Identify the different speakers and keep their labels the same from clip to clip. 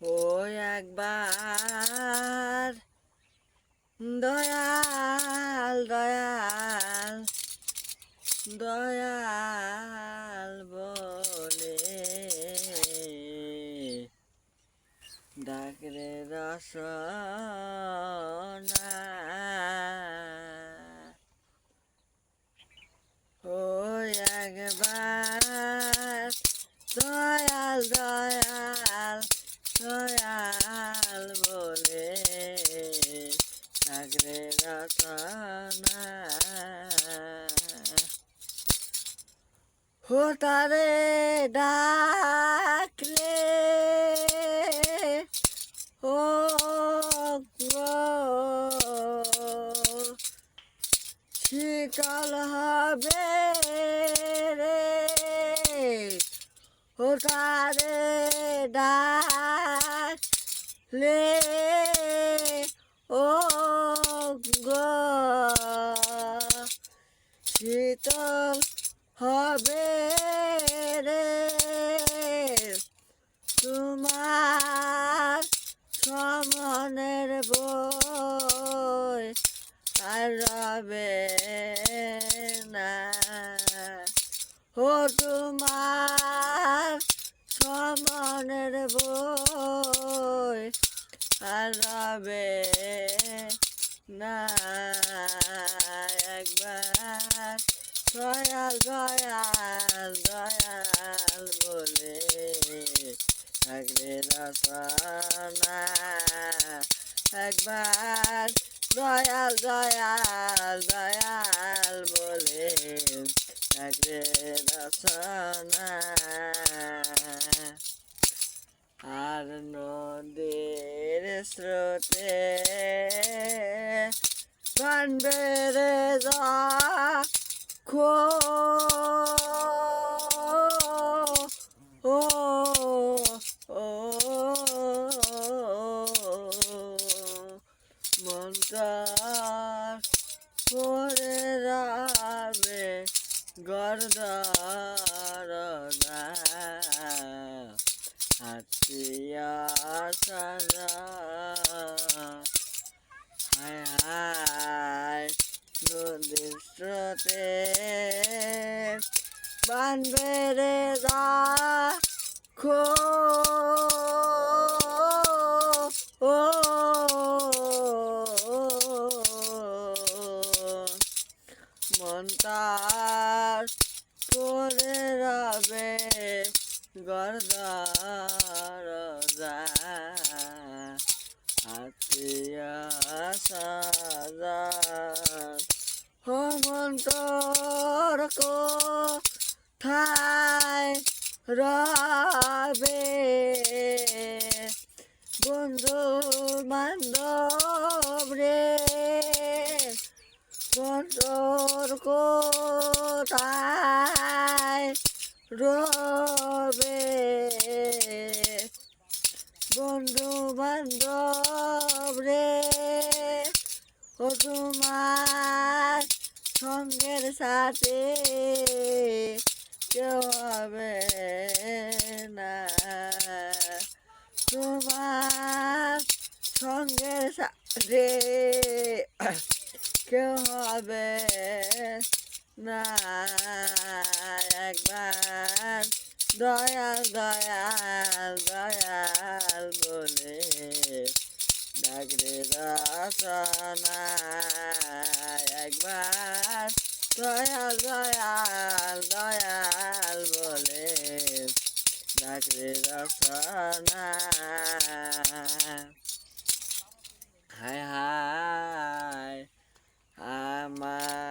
Speaker 1: ও একবার। দয়াল দয়াল দয়াল বলে ডাকরে রসনা হো তারে ডাকলে ও শীতল হবে রে ও তারে ডাকলে ও গো শীতল আর রবে না একবার। দয়াল দয়াল দয়াল বলে থাকলে রসনা একবার। দয়াল দয়াল দয়াল বলে থাকলে রসনা আর নদীর স্রোতে কানবেরে যা খো ও ও মন্তার করে স্রোতে বানবে রে খো। ও। মন তার করে রবে গরদার হাতিয়া সাজা। হমন্তর কো ঠাই রবে? বন্ধু বান্ধব রে, বন্ধুর কোথায় রবে? বন্ধু বান্ধব রে, ও তোমার সঙ্গের সাথে কেউ হবে না তোমার সঙ্গের সাথে কেউ হবে না একবার দয়াল দয়াল দয়াল বলে একবার দয়াল দয়াল দয়াল বলে ডাকরে হায় হায় আমার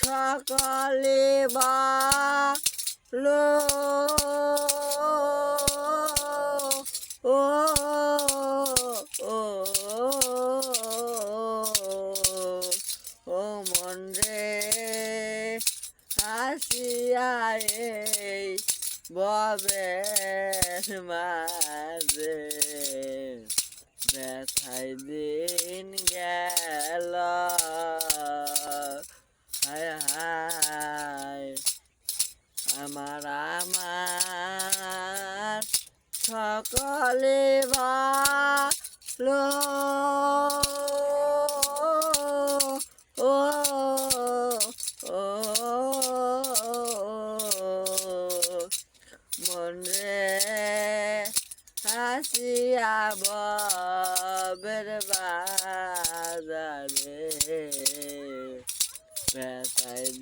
Speaker 1: সকলে বলো। ও মাঝে ব্যথাই দিন গেল। হায় হায় আমার আমার সকলে ভালো।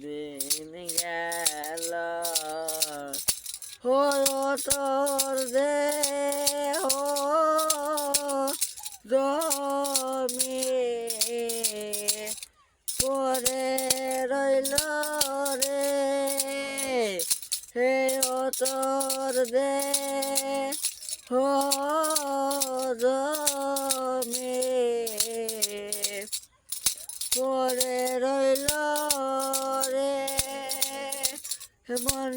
Speaker 1: দিন গেল, হলো তোর দে জমি পরে রইল রে। হে তোর দে জমি পরে রইল মন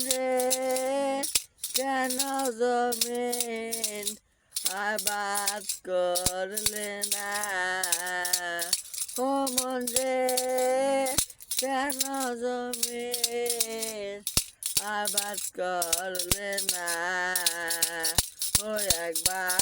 Speaker 1: কেন জমিন আবাদ করলে না। ও মন কেন জমিন আবাদ করলে না। ও একবার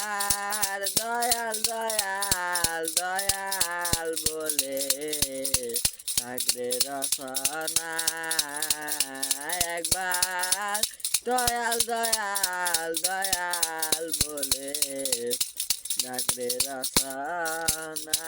Speaker 1: দয়াল দয়াল দয়াল বলে ডাকরে রসনা।